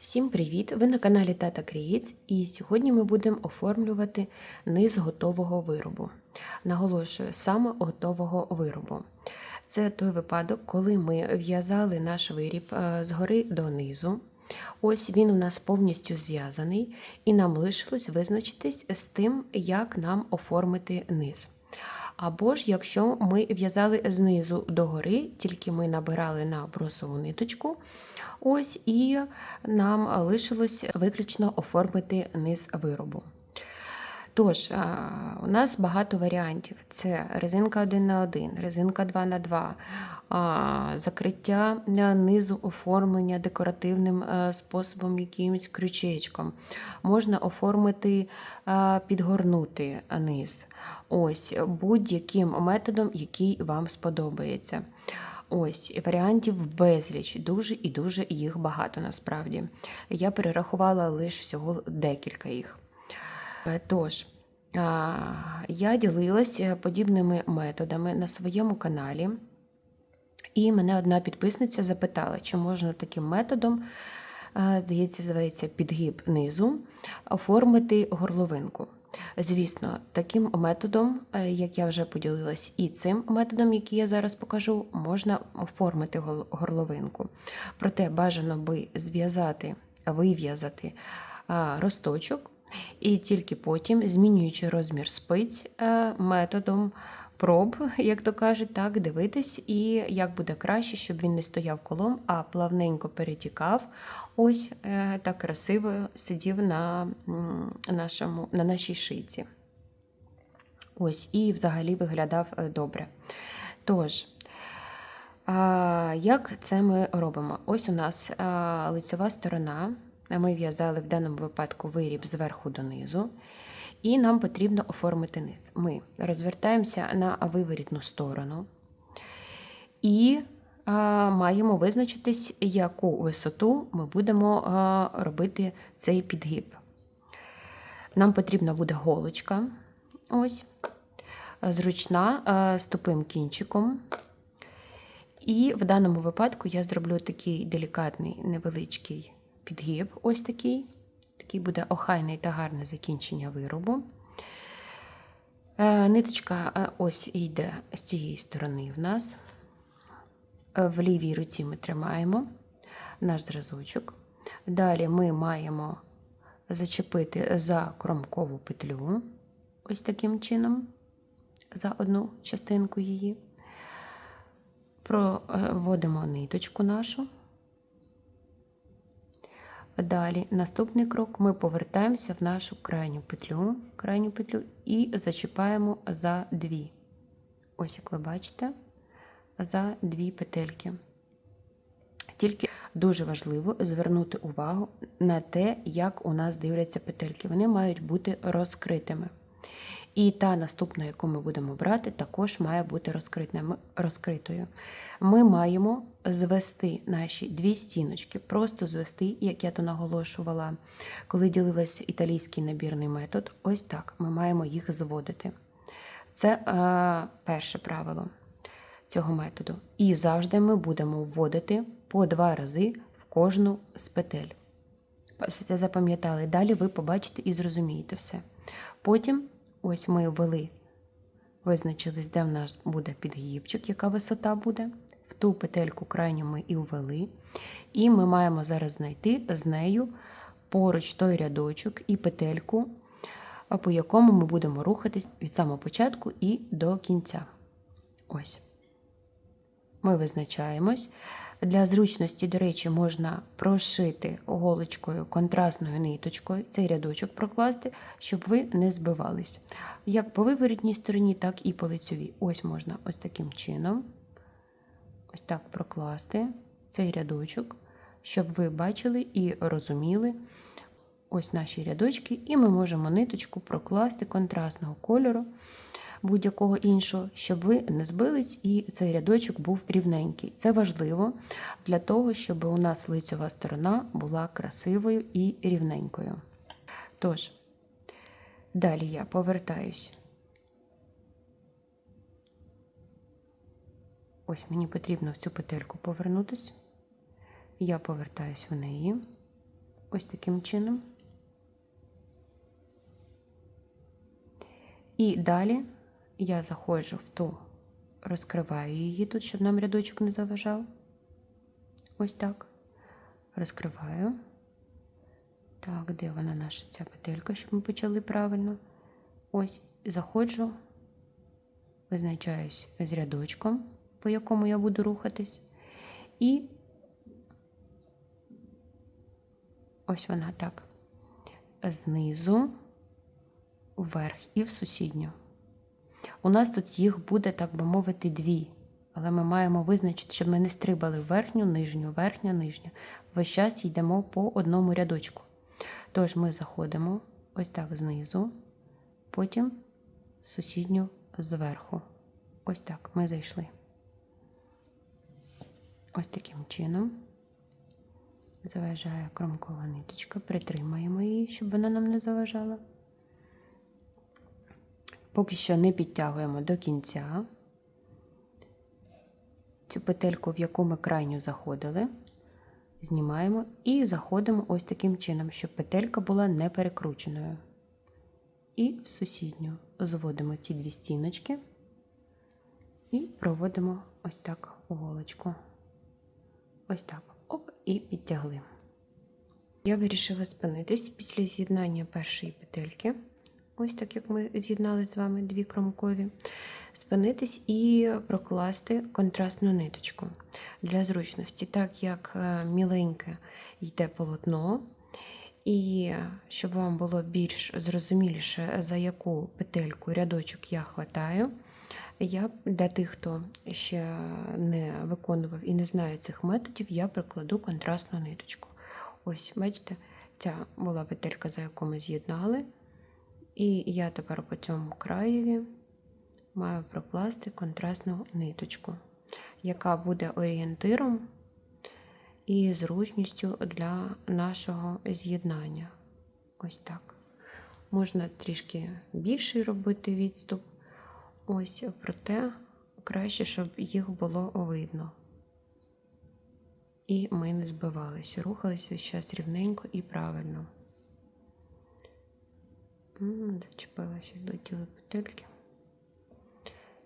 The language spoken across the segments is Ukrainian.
Всім привіт! Ви на каналі Тата Крієць і сьогодні ми будемо оформлювати низ готового виробу. Наголошую, саме готового виробу. Це той випадок, коли ми в'язали наш виріб е, згори до низу. Ось він у нас повністю зв'язаний, і нам лишилось визначитись з тим, як нам оформити низ. Або ж якщо ми в'язали знизу догори, тільки ми набирали на бросову ниточку, ось і нам лишилось виключно оформити низ виробу. Тож, у нас багато варіантів: це резинка 1 на 1, резинка 2 на 2, закриття низу оформлення декоративним способом, якимось крючечком. Можна оформити, підгорнути низ. Ось будь-яким методом, який вам сподобається. Ось варіантів безліч, дуже і дуже їх багато насправді. Я перерахувала лише всього декілька їх. Е, Тож, я ділилася подібними методами на своєму каналі, і мене одна підписниця запитала, чи можна таким методом, здається, зветься підгиб низу, оформити горловинку. Звісно, таким методом, е, як я вже поділилась, і цим методом, який я зараз покажу, можна оформити горловинку. Проте бажано би зв'язати, вив'язати росточок, і тільки потім, змінюючи розмір спиць е, методом проб, як то кажуть, так, дивитись, і як буде краще, щоб він не стояв колом, а плавненько перетікав. Ось е, так красиво сидів на, нашому, на нашій шийці. Ось, і взагалі виглядав е, добре. Тож, як це ми робимо? Ось у нас а, лицьова сторона. Ми в'язали в даному випадку виріб зверху донизу, і нам потрібно оформити низ. Ми розвертаємося на виворітну сторону і а, маємо визначитись, яку висоту ми будемо а, робити цей підгиб. Нам потрібна буде голочка, ось, зручна, а, з тупим кінчиком. І в даному випадку я зроблю такий делікатний невеличкий підгиб, ось такий. Такий буде охайний та гарне закінчення виробу. Е, Ниточка е, ось йде з цієї сторони в нас. Е, В лівій руці ми тримаємо наш зразочок. Далі ми маємо зачепити за кромкову петлю, ось таким чином, за одну частинку її. Проводимо ниточку нашу. Далі, наступний крок, ми повертаємося в нашу крайню петлю, крайню петлю і зачіпаємо за дві. Ось, як ви бачите, за дві петельки. Тільки дуже важливо звернути увагу на те, як у нас дивляться петельки. Вони мають бути розкритими. І та наступна, яку ми будемо брати, також має бути розкритою. Ми маємо звести наші дві стіночки, просто звести, як я то наголошувала, коли ділилась італійський набірний метод. Ось так ми маємо їх зводити. Це е, перше правило цього методу. І завжди ми будемо вводити по два рази в кожну з петель. Це запам'ятали. Далі ви побачите і зрозумієте все. Потім, ось ми ввели, визначились, де в нас буде підгібчик, яка висота буде. В ту петельку крайню ми і ввели. І ми маємо зараз знайти з нею поруч той рядочок і петельку, по якому ми будемо рухатись від самого початку і до кінця. Ось. Ми визначаємось. Для зручності, до речі, можна прошити голочкою контрастною ниточкою цей рядочок прокласти, щоб ви не збивались. Як по виворітній стороні, так і по лицьовій. Ось можна ось таким чином, ось так прокласти цей рядочок, щоб ви бачили і розуміли ось наші рядочки, і ми можемо ниточку прокласти контрастного кольору будь-якого іншого, щоб ви не збились і цей рядочок був рівненький. Це важливо для того, щоб у нас лицьова сторона була красивою і рівненькою. Тож, далі я повертаюсь. Ось мені потрібно в цю петельку повернутися. Я повертаюсь в неї. ось таким чином. І далі я заходжу в ту, розкриваю її тут, щоб нам рядочок не заважав. Ось так. Розкриваю. Так, де вона наша ця петелька, щоб ми почали правильно. Ось, заходжу, визначаюсь з рядочком, по якому я буду рухатись. І ось вона так. Знизу, вверх і в сусідню. У нас тут їх буде, так би мовити, дві. Але ми маємо визначити, щоб ми не стрибали верхню, нижню, верхня, нижня. Весь час йдемо по одному рядочку. Тож ми заходимо ось так знизу, потім сусідню зверху. Ось так ми зайшли. Ось таким чином. Заважає кромкова ниточка, притримаємо її, щоб вона нам не заважала. Поки що не підтягуємо до кінця цю петельку, в яку ми крайню заходили, знімаємо і заходимо ось таким чином, щоб петелька була не перекрученою. І в сусідню зводимо ці дві стіночки і проводимо ось так голочку. Ось так. Оп, і підтягли. Я вирішила спинитись після з'єднання першої петельки. Ось так як ми з'єднали з вами дві кромкові, спинитись і прокласти контрастну ниточку для зручності, так як е, міленьке йде полотно, і щоб вам було більш зрозуміліше, за яку петельку рядочок я хватаю, я для тих, хто ще не виконував і не знає цих методів, я прикладу контрастну ниточку. Ось, бачите, ця була петелька, за яку ми з'єднали. І я тепер по цьому краєві маю прокласти контрастну ниточку, яка буде орієнтиром і зручністю для нашого з'єднання. Ось так. Можна трішки більший робити відступ. Ось, проте краще, щоб їх було видно. І ми не збивалися, рухалися зараз рівненько і правильно. Зачепилася, злетіли петельки.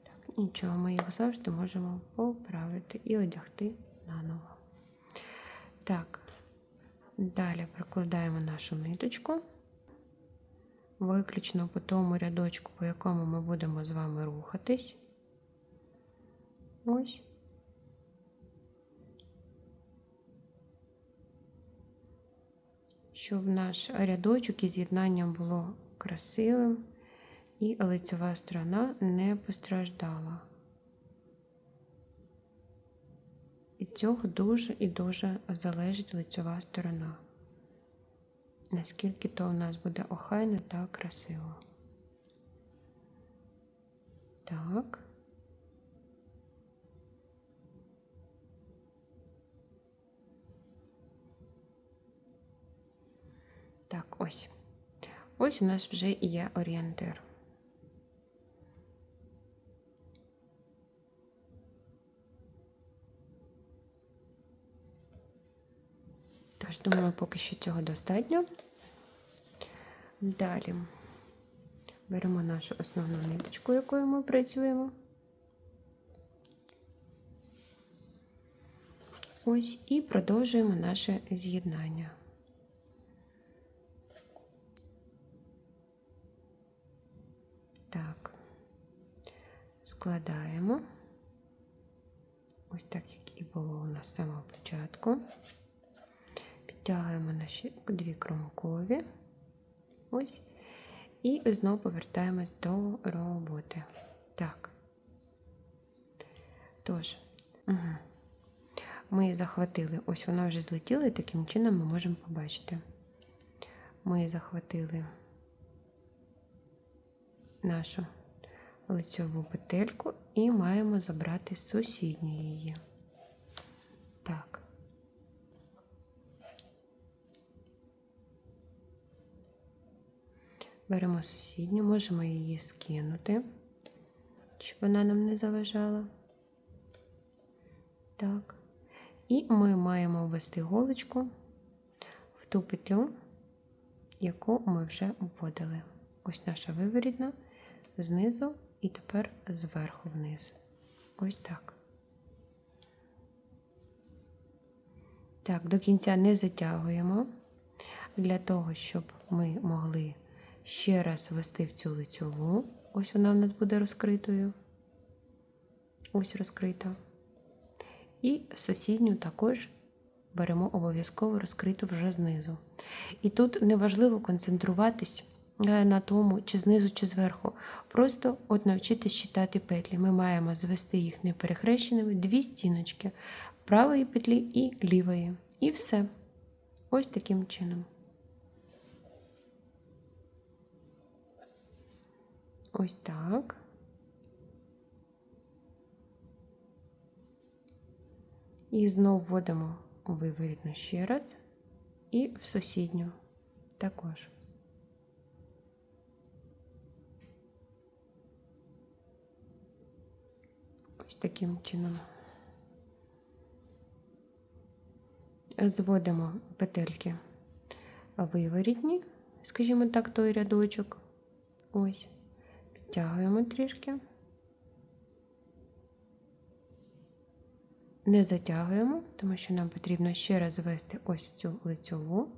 Так, нічого, ми їх завжди можемо поправити і одягти наново. Так, далі прикладаємо нашу ниточку, виключно по тому рядочку, по якому ми будемо з вами рухатись. Ось. Щоб наш рядочок із з'єднанням було красивим і лицева сторона не постраждала. Від цього дуже і дуже залежить лицева сторона. Наскільки то у нас буде охайно та красиво. Так. Так, ось. Ось у нас вже є орієнтир. Тож, думаю, поки що цього достатньо. Далі беремо нашу основну ниточку, якою ми працюємо. Ось і продовжуємо наше з'єднання. Так, складаємо, ось так, як і було у нас з самого початку. Підтягуємо наші дві кромкові. Ось. І знову повертаємось до роботи. Так. Тож, угу. ми захватили, ось вона вже злетіла, і таким чином ми можемо побачити. Ми захватили нашу лицьову петельку і маємо забрати сусідню її. Так. Беремо сусідню, можемо її скинути, щоб вона нам не заважала. Так. І ми маємо ввести голочку в ту петлю, яку ми вже обводили. Ось наша виворітна знизу і тепер зверху вниз. Ось так. Так, до кінця не затягуємо для того, щоб ми могли ще раз ввести в цю лицьову. Ось вона в нас буде розкритою. Ось розкрита. І сусідню також беремо обов'язково розкриту вже знизу. І тут неважливо концентруватись на тому, чи знизу, чи зверху. Просто от навчитись читати петлі. Ми маємо звести їх неперехрещеними, дві стіночки правої петлі і лівої. І все. Ось таким чином. Ось так. І знову вводимо виворітну ще раз і в сусідню також. Таким чином. Зводимо петельки виворітні, скажімо так, той рядочок. Ось, підтягуємо трішки. Не затягуємо, тому що нам потрібно ще раз ввести ось цю лицьову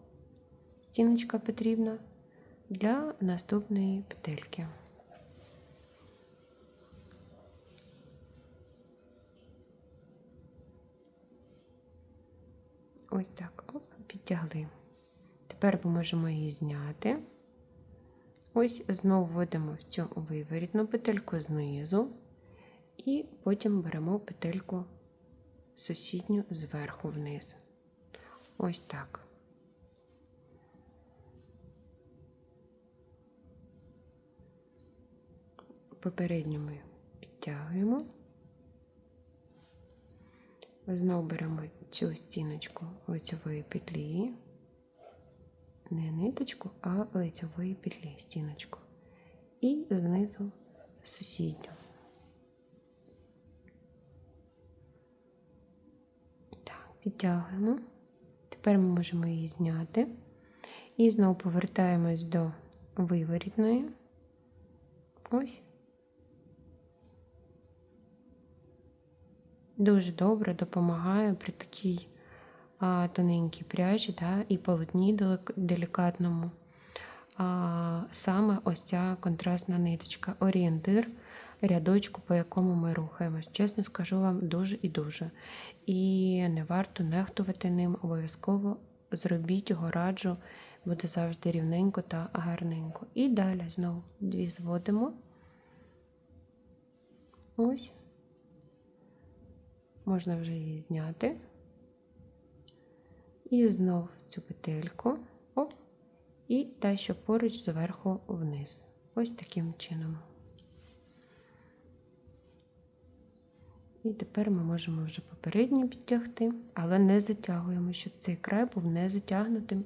стіночка потрібна для наступної петельки. Ось так, оп, підтягли. Тепер ми можемо її зняти. Ось знову вводимо в цю виворітну петельку знизу, і потім беремо петельку сусідню зверху вниз. Ось так. Попередню ми підтягуємо. Знову беремо цю стіночку лицьової петлі, не ниточку, а лицьової петлі стіночку. І знизу сусідню. Так, підтягуємо. Тепер ми можемо її зняти. І знову повертаємось до виворітної. Ось. Дуже добре допомагає при такій а, тоненькій пряжі да, і полотні делікатному. А, Саме ось ця контрастна ниточка, орієнтир рядочку, по якому ми рухаємось. Чесно скажу вам, дуже і дуже. І не варто нехтувати ним, обов'язково зробіть його раджу, буде завжди рівненько та гарненько. І далі знову дві зводимо. Ось можна вже її зняти. І знов цю петельку, оп, і та, що поруч зверху вниз. Ось таким чином. І тепер ми можемо вже попередньо підтягти, але не затягуємо, щоб цей край був не затягнутим,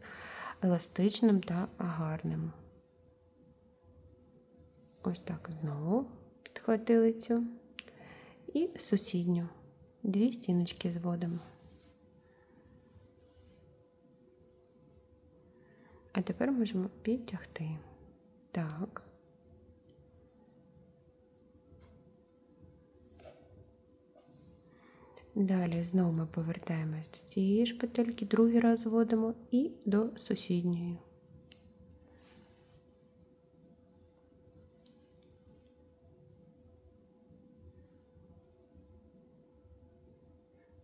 еластичним та гарним. Ось так знову підхватили цю і сусідню дві стіночки зводимо. А тепер можемо підтягти. Так. Далі знову ми повертаємось до цієї ж другий раз зводимо і до сусідньої.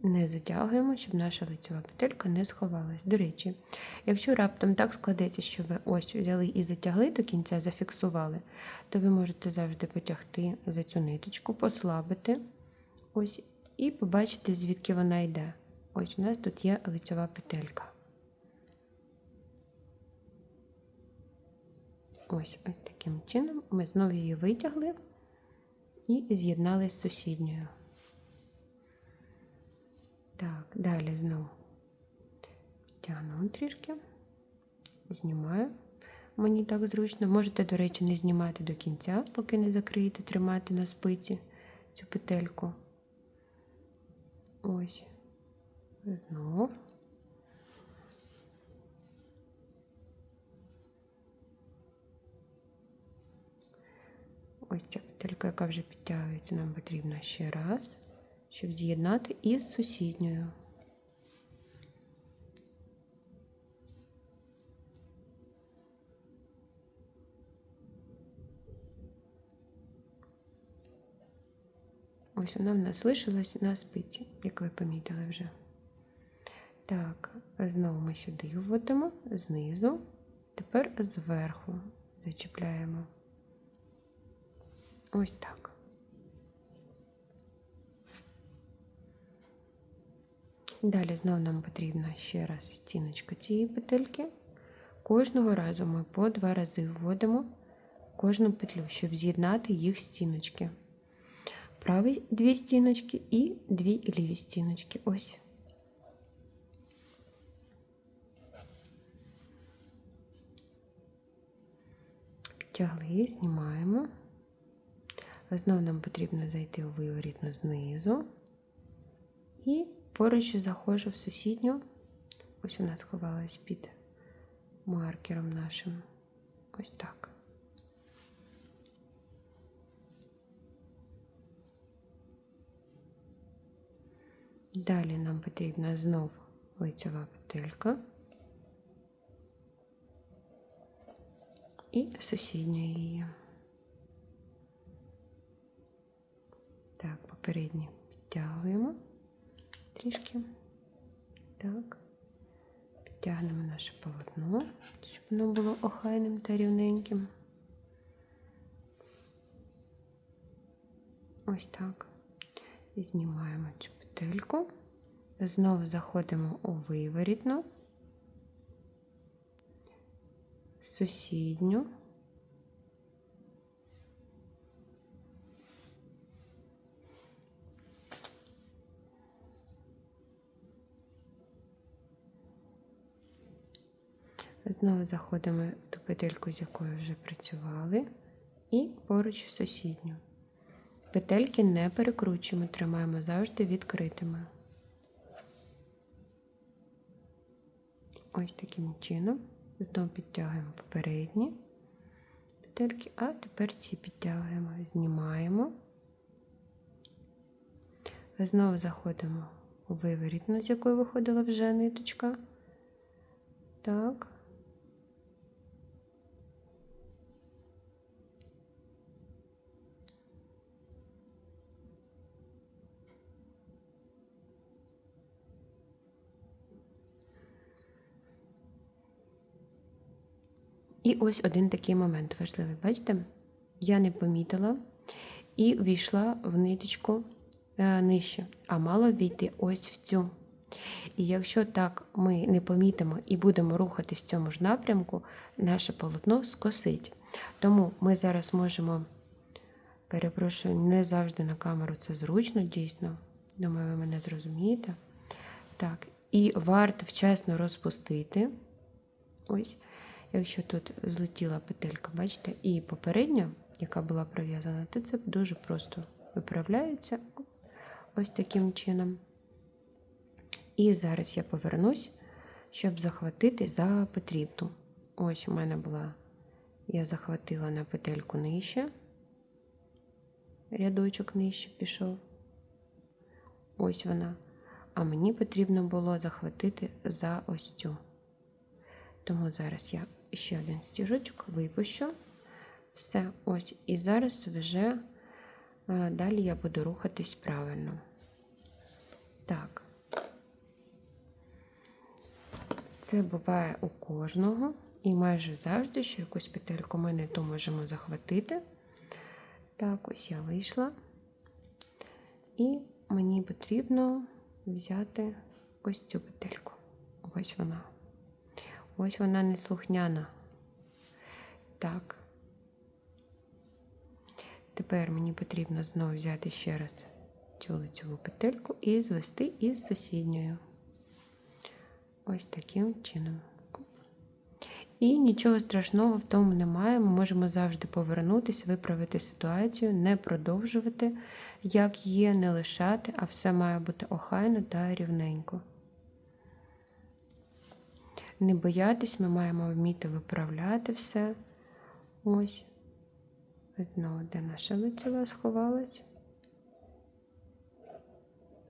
Не затягуємо, щоб наша лицева петелька не сховалась. До речі, якщо раптом так складеться, що ви ось взяли і затягли до кінця, зафіксували, то ви можете завжди потягти за цю ниточку, послабити ось, і побачити, звідки вона йде. Ось у нас тут є лицева петелька. Ось ось таким чином ми знову її витягли і з'єднали з сусідньою. Так, далі знову тягну трішки, знімаю. Мені так зручно. Можете, до речі, не знімати до кінця, поки не закриєте, тримати на спиці цю петельку. Ось, знову. Ось ця петелька, яка вже підтягується, нам потрібна ще раз щоб з'єднати із сусідньою. Ось вона в нас лишилась на спиці, як ви помітили вже. Так, знову ми сюди вводимо, знизу, тепер зверху зачіпляємо. Ось так. Далі знову нам потрібна ще раз стіночка цієї петельки. Кожного разу ми по два рази вводимо кожну петлю, щоб з'єднати їх стіночки. Праві дві стіночки і дві ліві стіночки. Ось. Підтягли, знімаємо. Знову нам потрібно зайти у виворітну знизу. І поруч заходжу в сусідню. Ось вона сховалась під маркером нашим. Ось так. Далі нам потрібна знов лицева петелька і сусідня її. Так, попередні підтягуємо трішки. Так, підтягнемо наше полотно, щоб воно було охайним та рівненьким. Ось так. І знімаємо цю петельку. Знову заходимо у виворітну, сусідню. Знову заходимо в ту петельку, з якою вже працювали, і поруч в сусідню. Петельки не перекручуємо, тримаємо завжди відкритими. Ось таким чином. Знову підтягуємо попередні петельки, а тепер ці підтягуємо, знімаємо. Знову заходимо у виворітну, з якої виходила вже ниточка. Так. І ось один такий момент важливий. Бачите? Я не помітила і війшла в ниточку е, нижче, а мало війти ось в цю. І якщо так ми не помітимо і будемо рухатись в цьому ж напрямку, наше полотно скосить. Тому ми зараз можемо, перепрошую, не завжди на камеру це зручно, дійсно. Думаю, ви мене зрозумієте. Так, і варто вчасно розпустити. Ось. Якщо тут злетіла петелька, бачите, і попередня, яка була пров'язана, то це дуже просто виправляється ось таким чином. І зараз я повернусь, щоб захватити за потрібну. Ось у мене була, я захватила на петельку нижче, рядочок нижче пішов. Ось вона. А мені потрібно було захватити за ось цю. Тому зараз я ще один стіжочок випущу. Все, ось. І зараз вже е, далі я буду рухатись правильно. Так. Це буває у кожного. І майже завжди, що якусь петельку ми не то можемо захватити. Так, ось я вийшла. І мені потрібно взяти ось цю петельку. Ось вона. Ось вона неслухняна. Так. Тепер мені потрібно знову взяти ще раз цю лицеву петельку і звести із сусідньою. Ось таким чином. І нічого страшного в тому немає. Ми можемо завжди повернутися, виправити ситуацію, не продовжувати, як є, не лишати, а все має бути охайно та рівненько. Не боятись, ми маємо вміти виправляти все. Ось. Знову, де наша лицева сховалась.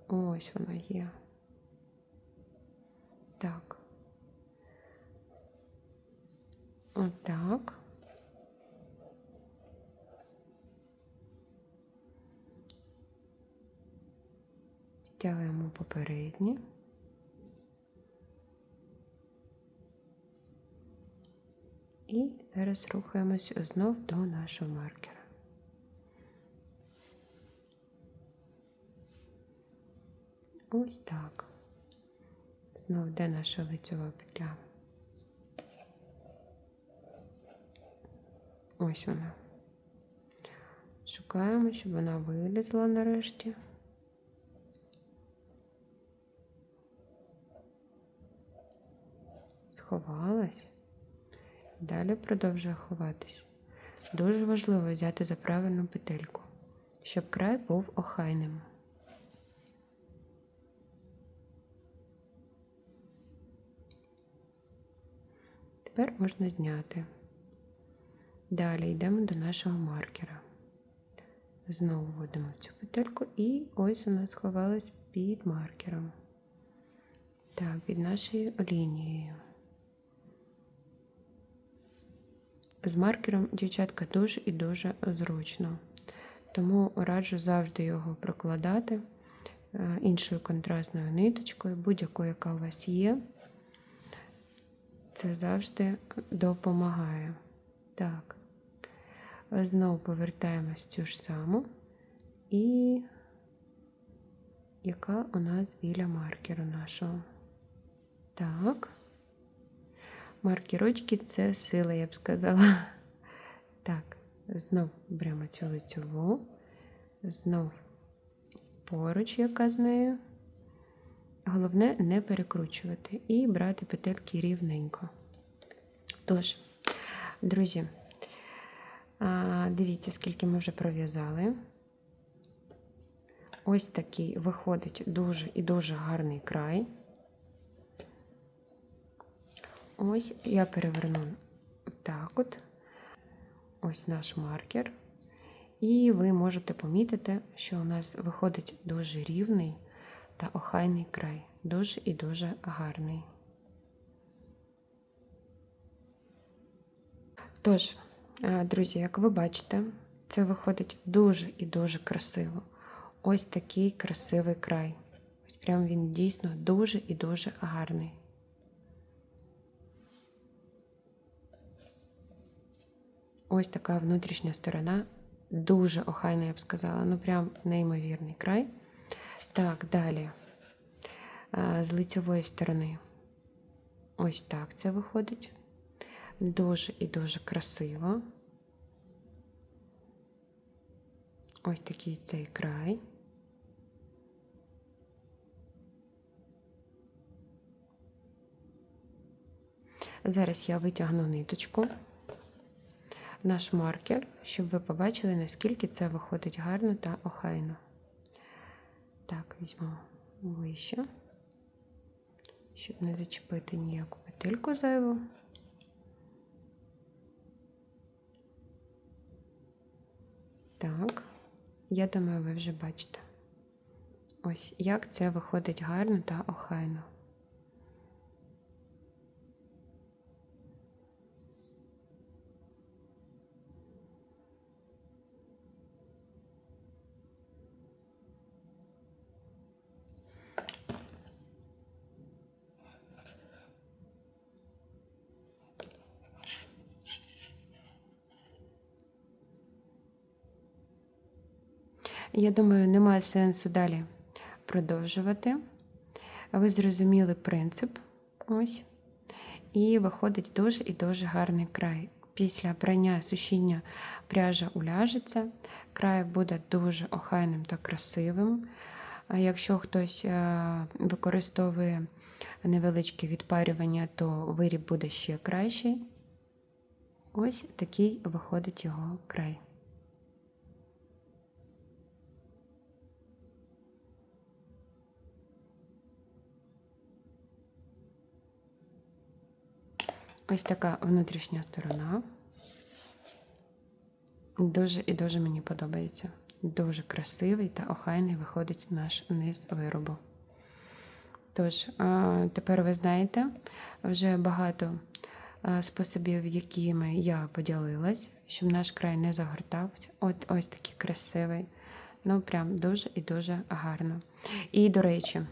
Ось вона є. Так. Отак. Підтягуємо попереднє. І зараз рухаємось знов до нашого маркера. Ось так. Знов де наша лицьова петля. Ось вона. Шукаємо, щоб вона вилізла нарешті. Сховалась. Далі продовжує ховатись. Дуже важливо взяти за правильну петельку, щоб край був охайним. Тепер можна зняти. Далі йдемо до нашого маркера. Знову вводимо цю петельку і ось у нас сховалась під маркером. Так, під нашою лінією. З маркером, дівчатка, дуже і дуже зручно. Тому раджу завжди його прокладати е, іншою контрастною ниточкою, будь-якою, яка у вас є. Це завжди допомагає. Так, знову повертаємось цю ж саму, і яка у нас біля маркеру нашого. Так. Маркерочки це сила, я б сказала. Так, знов беремо цю лицьову, знов поруч, яка з нею. Головне не перекручувати і брати петельки рівненько. Тож, друзі, дивіться, скільки ми вже пров'язали. Ось такий виходить дуже і дуже гарний край. Ось я переверну так от, ось наш маркер. І ви можете помітити, що у нас виходить дуже рівний та охайний край. Дуже і дуже гарний. Тож, друзі, як ви бачите, це виходить дуже і дуже красиво. Ось такий красивий край. Ось прям він дійсно дуже і дуже гарний. Ось така внутрішня сторона. Дуже охайна, я б сказала. Ну, прям неймовірний край. Так, далі. З лицевої сторони. Ось так це виходить. Дуже і дуже красиво. Ось такий цей край. Зараз я витягну ниточку наш маркер, щоб ви побачили, наскільки це виходить гарно та охайно. Так, візьму вище, щоб не зачепити ніяку петельку зайву. Так, я думаю, ви вже бачите. Ось як це виходить гарно та охайно. Я думаю, немає сенсу далі продовжувати. Ви зрозуміли принцип. Ось. І виходить дуже і дуже гарний край. Після прання сушіння пряжа уляжеться, край буде дуже охайним та красивим. Якщо хтось е, використовує невеличке відпарювання, то виріб буде ще кращий. Ось такий виходить його край. Ось така внутрішня сторона. Дуже і дуже мені подобається. Дуже красивий та охайний виходить наш низ виробу. Тож, тепер ви знаєте вже багато способів, якими я поділилась, щоб наш край не загортався. От ось такий красивий. Ну, прям дуже і дуже гарно. І, до речі,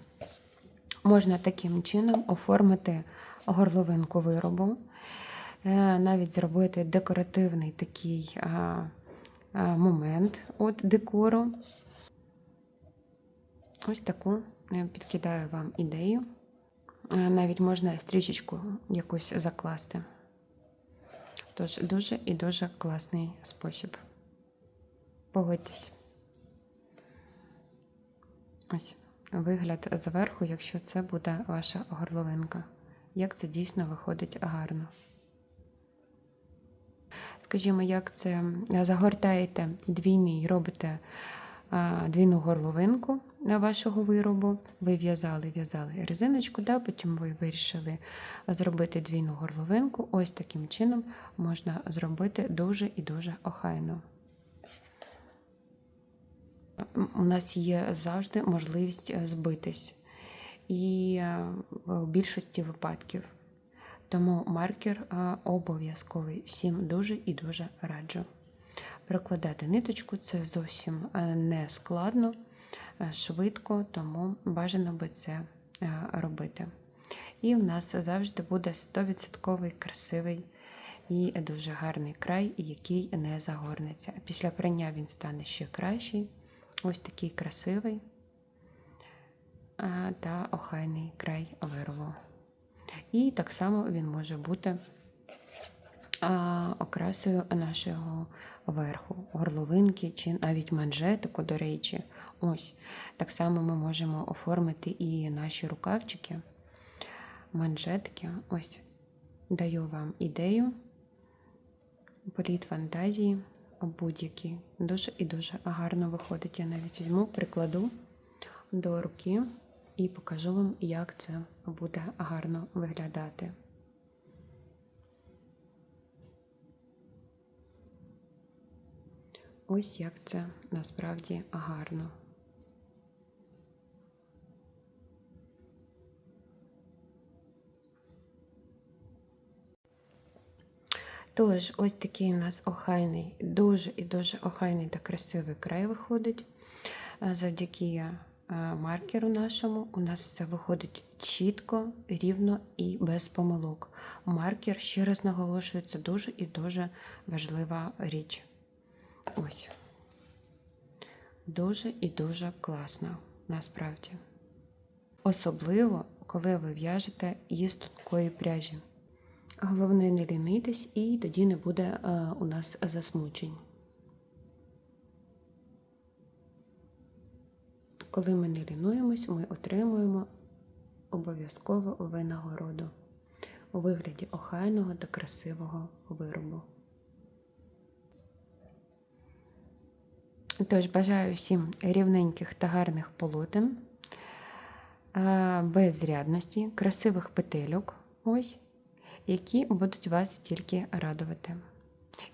можна таким чином оформити горловинку виробу, е, навіть зробити декоративний такий момент от декору. Ось таку е, підкидаю вам ідею. Е, Навіть можна стрічечку якусь закласти. Тож дуже і дуже класний спосіб. Погодьтесь. Ось вигляд зверху, якщо це буде ваша горловинка. Як це дійсно виходить гарно. Скажімо, як це загортаєте двійний, робите а, двійну горловинку вашого виробу. Ви в'язали, в'язали резиночку, да, потім ви вирішили зробити двійну горловинку. Ось таким чином можна зробити дуже і дуже охайно. У нас є завжди можливість е, збитись, і е, в більшості випадків. Тому маркер е, обов'язковий. Всім дуже і дуже раджу. Прокладати ниточку це зовсім е, не складно, швидко, тому бажано би це робити. І в нас завжди буде 100% красивий і дуже гарний край, який не загорнеться. Після прання він стане ще кращий. Ось такий красивий та охайний край виробу. І так само він може бути окрасою нашого верху, горловинки чи навіть манжетику, до речі. Ось. Так само ми можемо оформити і наші рукавчики, манжетки. Ось даю вам ідею, політ фантазії будь-який. Дуже і дуже гарно виходить. Я навіть візьму, прикладу до руки і покажу вам, як це буде гарно виглядати. Ось як це насправді гарно. Тож, ось такий у нас охайний, дуже і дуже охайний та красивий край виходить. Завдяки маркеру нашому у нас все виходить чітко, рівно і без помилок. Маркер, ще раз наголошую, це дуже і дуже важлива річ. Ось. Дуже і дуже класно, насправді. Особливо, коли ви в'яжете із тонкої пряжі. Головне не лінитись, і тоді не буде е, у нас засмучень. Коли ми не лінуємось, ми отримуємо обов'язково винагороду у вигляді охайного та красивого виробу. Тож бажаю всім рівненьких та гарних полотен, е, без зрядності, красивих петельок. Ось які будуть вас тільки радувати.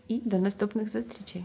І до наступних зустрічей!